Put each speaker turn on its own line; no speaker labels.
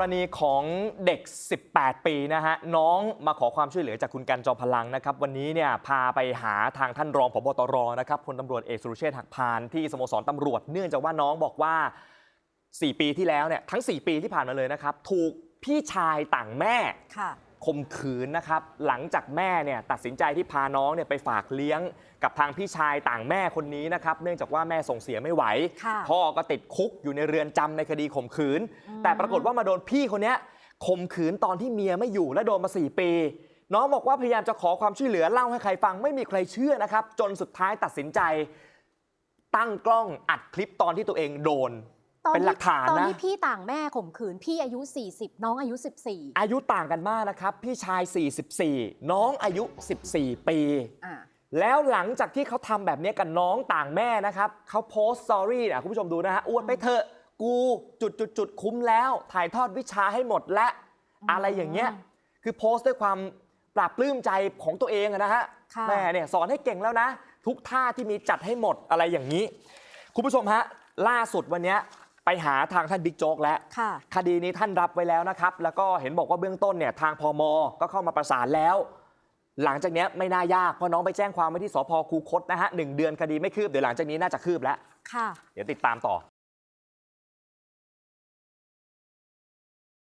รณีของเด็ก 18 ปีนะฮะน้องมาขอความช่วยเหลือจากคุณกันจอมพลังนะครับ วันนี้เนี่ยพาไปหาทางท่านรองผบตรนะครับพลตำรวจเอกสุรเชษฐ์หักพานที่สโมสรตำรวจ เนื่องจากว่าน้องบอกว่า 4 ปีที่แล้วเนี่ยทั้ง 4 ปีที่ผ่านมาเลยนะครับ ถูกพี่ชายต่างแม่
ค่ะ
ข่มขืนนะครับ หลังจากแม่เนี่ยตัดสินใจที่พาน้องเนี่ยไปฝากเลี้ยงกับทางพี่ชายต่างแม่คนนี้นะครับ เนื่องจากว่าแม่ส่งเสียไม่ไหว
ค่ะ
พ่อก็ติดคุกอยู่ในเรือนจำในคดีข่มขืน แต่ปรากฏว่ามาโดนพี่คนเนี้ยข่มขืนตอนที่เมียไม่อยู่และโดนมา4ปี น้องบอกว่าพยายามจะขอความช่วยเหลือเล่าให้ใครฟังไม่มีใครเชื่อนะครับ จนสุดท้ายตัดสินใจ ตั้งกล้องอัดคลิปตอนที่ตัวเองโดน
ตอน
เป็นหลั
ที่
กฐาน
ตอน
นะ
ที่พี่ต่างแม่ข่มขืน พี่อายุ 40 น้องอายุ 14
อายุต่างกันมากนะครับ พี่ชาย 44 น้องอายุ 14 ปี
อ่า
แล้วหลังจากที่เขาทำแบบนี้กับน้องต่างแม่นะครับเขาโพสต์สตอรี่นะคุณผู้ชมดูนะฮะอวดไปเถอะ กูจุดจุดจุดคุ้มแล้ว ถ่ายทอดวิชาให้หมดและ
อืม
อะไรอย่างเงี้ย คือโพสต์ด้วยความปราบปลื้มใจของตัวเองอะนะฮะ
ค่ะ
แม่เนี่ยสอนให้เก่งแล้วนะ ทุกท่าที่มีจัดให้หมดอะไรอย่างนี้ คุณผู้ชมฮะ ล่าสุดวันเนี้ย ไปหาทางท่านบิ๊กโจ๊กแล้ว
ค่ะ
คดีนี้ท่านรับไว้แล้วนะครับ แล้วก็เห็นบอกว่าเบื้องต้นเนี่ยทางพมก็เข้ามาประสานแล้ว หลังจากเนี้ยไม่น่ายากเพราะน้องไปแจ้งความไว้ที่สพคูคตนะฮะหนึ่งเดือนคดีไม่คืบเดี๋ยวหลังจากนี้น่าจะคืบแล้ว
ค่ะ
เดี๋ยวติดตามต่อ